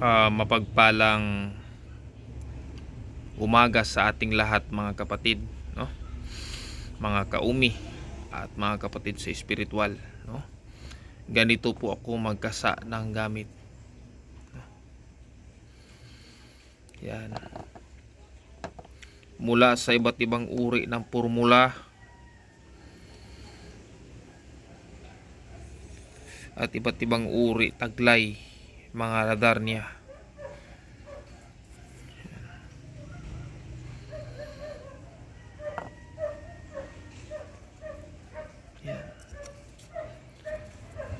Ah, mapagpalang umaga sa ating lahat mga kapatid, no? Mga kaumi at mga kapatid sa espiritual, no? Ganito po ako magkasa ng gamit. no? Yan. Mula sa iba't ibang uri ng formula at iba't ibang uri taglay mga radar niya.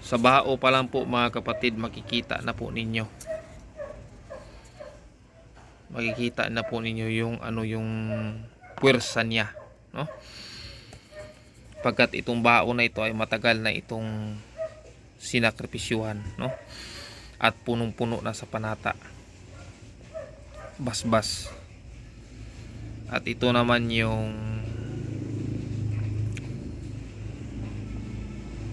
Sa bao pa lang po mga kapatid makikita na po ninyo. Makikita na po ninyo yung ano yung puwersa niya, no? Pagkat itong bao na ito ay matagal na itong sinakripisyuhan, no? At punong-puno na sa panata. Basbas. At ito naman yung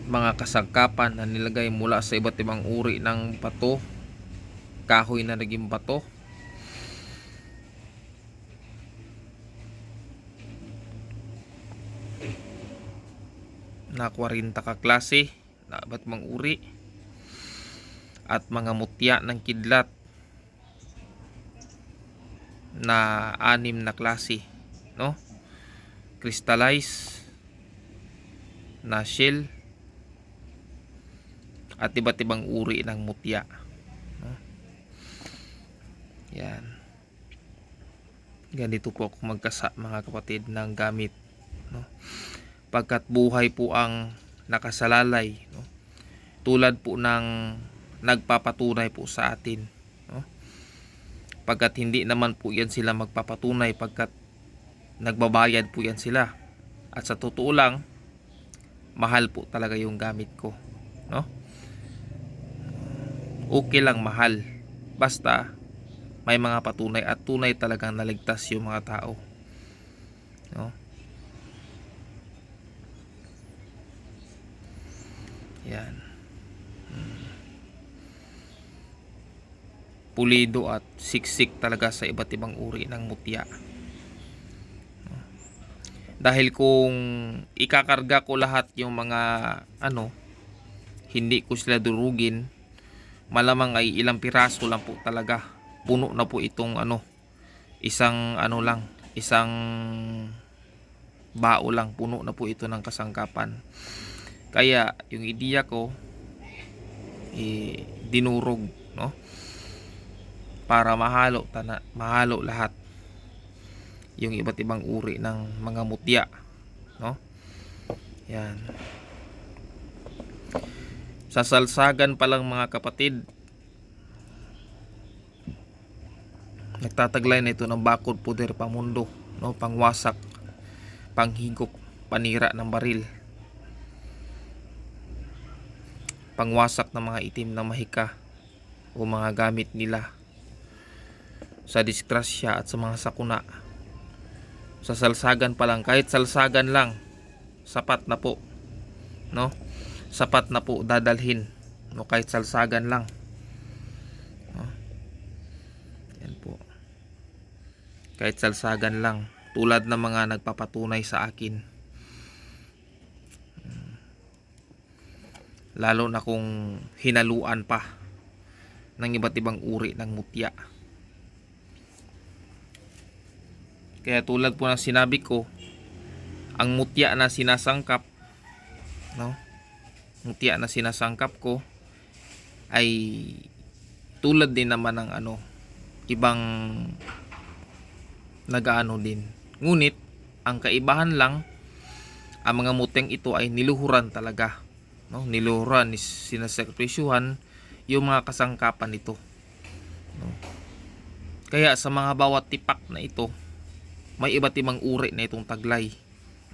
mga kasangkapan na nilagay mula sa iba't ibang uri ng bato, kahoy na naging bato. na 40 ka klase na iba't mang uri at mga mutya ng kidlat na anim na klase no crystallize na shell at iba't ibang uri ng mutya no? yan ganito po ako magkasa mga kapatid ng gamit no? pagkat buhay po ang nakasalalay no? tulad po ng nagpapatunay po sa atin no? pagkat hindi naman po yan sila magpapatunay pagkat nagbabayad po yan sila at sa totoo lang mahal po talaga yung gamit ko no okay lang mahal basta may mga patunay at tunay talagang naligtas yung mga tao no Yan. Pulido at siksik talaga sa iba't ibang uri ng mutya. Dahil kung ikakarga ko lahat yung mga ano, hindi ko sila durugin, malamang ay ilang piraso lang po talaga. Puno na po itong ano, isang ano lang, isang bao lang, puno na po ito ng kasangkapan. Kaya yung ideya ko eh, dinurog, no? Para mahalo tana, mahalo lahat yung iba't ibang uri ng mga mutya, no? Yan. Sa salsagan pa lang mga kapatid, nagtataglay na ito ng bakod puder pamundo, no? Pangwasak, panghigop, panira ng baril. pangwasak ng mga itim na mahika o mga gamit nila sa disgrasya at sa mga sakuna. Sa salsagan pa lang, kahit salsagan lang, sapat na po. No? Sapat na po dadalhin. No? Kahit salsagan lang. No? Yan po. Kahit salsagan lang. Tulad ng mga nagpapatunay sa akin. lalo na kung hinaluan pa ng iba't ibang uri ng mutya. Kaya tulad po ng sinabi ko, ang mutya na sinasangkap, no? Mutya na sinasangkap ko ay tulad din naman ng ano, ibang nagaano din. Ngunit ang kaibahan lang ang mga muteng ito ay niluhuran talaga no niluhuran sinasakripisyuhan yung mga kasangkapan nito no? kaya sa mga bawat tipak na ito may iba't ibang uri na itong taglay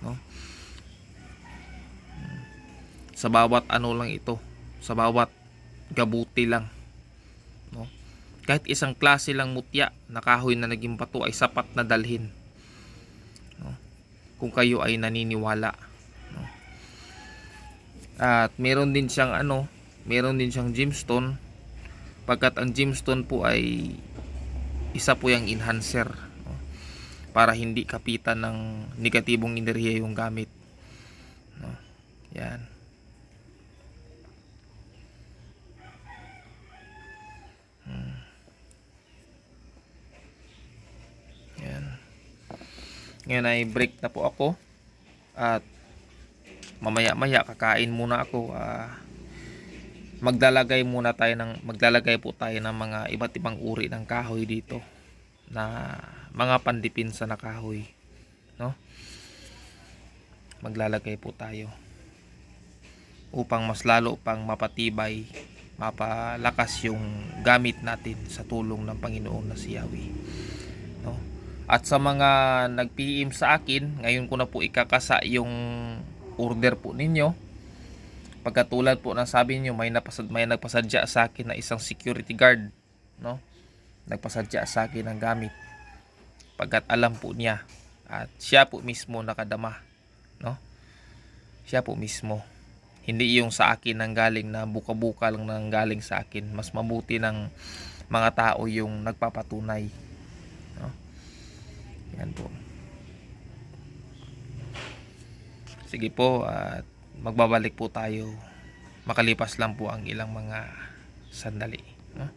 no sa bawat ano lang ito sa bawat gabuti lang no kahit isang klase lang mutya na kahoy na naging bato ay sapat na dalhin no? kung kayo ay naniniwala at meron din siyang ano, meron din siyang gemstone Pagkat ang gemstone po ay isa po yung enhancer no? Para hindi kapitan ng negatibong enerhiya yung gamit. No? Yan. Hmm. Yan. Ngayon ay break na po ako at mamaya-maya kakain muna ako. ah maglalagay muna tayo ng maglalagay po tayo ng mga iba't ibang uri ng kahoy dito na mga pandipinsa na kahoy no? Maglalagay po tayo upang mas lalo pang mapatibay mapalakas yung gamit natin sa tulong ng Panginoon na si Yahweh no? At sa mga nag-PM sa akin ngayon ko na po ikakasa yung order po ninyo. Pagkatulad po ng sabi niyo may napasad may nagpasadya sa akin na isang security guard no nagpasadya sa akin ng gamit pagkat alam po niya at siya po mismo nakadama no? Siya po mismo. Hindi yung sa akin nang galing na buka-buka lang nang galing sa akin. Mas mabuti ng mga tao yung nagpapatunay no? Yan po. Sige po at magbabalik po tayo. Makalipas lang po ang ilang mga sandali no?